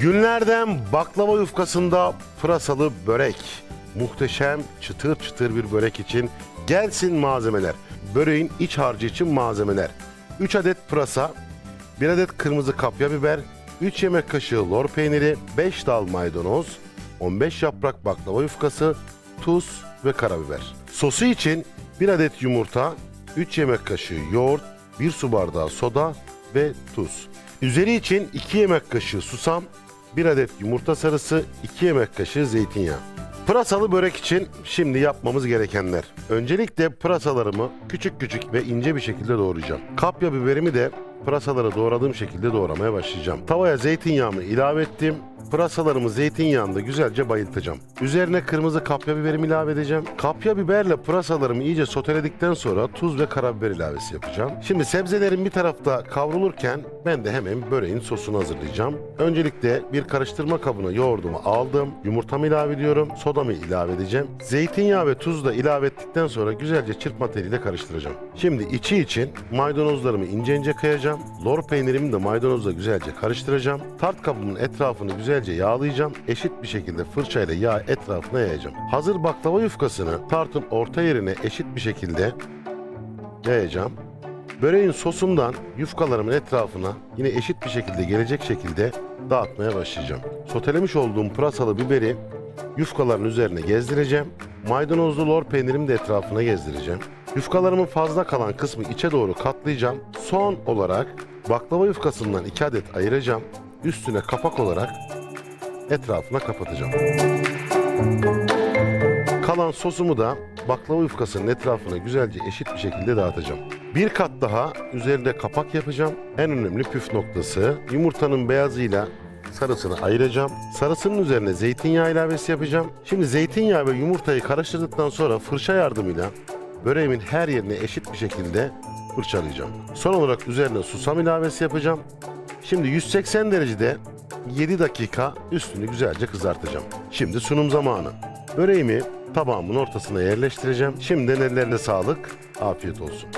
Günlerden baklava yufkasında pırasalı börek. Muhteşem çıtır çıtır bir börek için gelsin malzemeler. Böreğin iç harcı için malzemeler. 3 adet pırasa, 1 adet kırmızı kapya biber, 3 yemek kaşığı lor peyniri, 5 dal maydanoz, 15 yaprak baklava yufkası, tuz ve karabiber. Sosu için 1 adet yumurta, 3 yemek kaşığı yoğurt, 1 su bardağı soda ve tuz. Üzeri için 2 yemek kaşığı susam, 1 adet yumurta sarısı, 2 yemek kaşığı zeytinyağı. Pırasalı börek için şimdi yapmamız gerekenler. Öncelikle pırasalarımı küçük küçük ve ince bir şekilde doğrayacağım. Kapya biberimi de pırasaları doğradığım şekilde doğramaya başlayacağım. Tavaya zeytinyağımı ilave ettim. Pırasalarımı zeytinyağında güzelce bayıltacağım. Üzerine kırmızı kapya biberimi ilave edeceğim. Kapya biberle pırasalarımı iyice soteledikten sonra tuz ve karabiber ilavesi yapacağım. Şimdi sebzelerin bir tarafta kavrulurken ben de hemen böreğin sosunu hazırlayacağım. Öncelikle bir karıştırma kabına yoğurdumu aldım. Yumurtamı ilave ediyorum. Sodamı ilave edeceğim. Zeytinyağı ve tuzu da ilave ettikten sonra güzelce çırpma teliyle karıştıracağım. Şimdi içi için maydanozlarımı ince ince kıyacağım. Lor peynirimi de maydanozla güzelce karıştıracağım. Tart kabımın etrafını güzelce yağlayacağım. Eşit bir şekilde fırçayla yağ etrafına yayacağım. Hazır baklava yufkasını tartın orta yerine eşit bir şekilde yayacağım. Böreğin sosundan yufkalarımın etrafına yine eşit bir şekilde gelecek şekilde dağıtmaya başlayacağım. Sotelemiş olduğum pırasalı biberi yufkaların üzerine gezdireceğim. Maydanozlu lor peynirimi de etrafına gezdireceğim. Yufkalarımın fazla kalan kısmı içe doğru katlayacağım. Son olarak baklava yufkasından 2 adet ayıracağım. Üstüne kapak olarak etrafına kapatacağım. Kalan sosumu da baklava yufkasının etrafına güzelce eşit bir şekilde dağıtacağım. Bir kat daha üzerinde kapak yapacağım. En önemli püf noktası yumurtanın beyazıyla sarısını ayıracağım. Sarısının üzerine zeytinyağı ilavesi yapacağım. Şimdi zeytinyağı ve yumurtayı karıştırdıktan sonra fırça yardımıyla böreğimin her yerine eşit bir şekilde fırçalayacağım. Son olarak üzerine susam ilavesi yapacağım. Şimdi 180 derecede 7 dakika üstünü güzelce kızartacağım. Şimdi sunum zamanı. Böreğimi tabağımın ortasına yerleştireceğim. Şimdiden ellerine sağlık, afiyet olsun.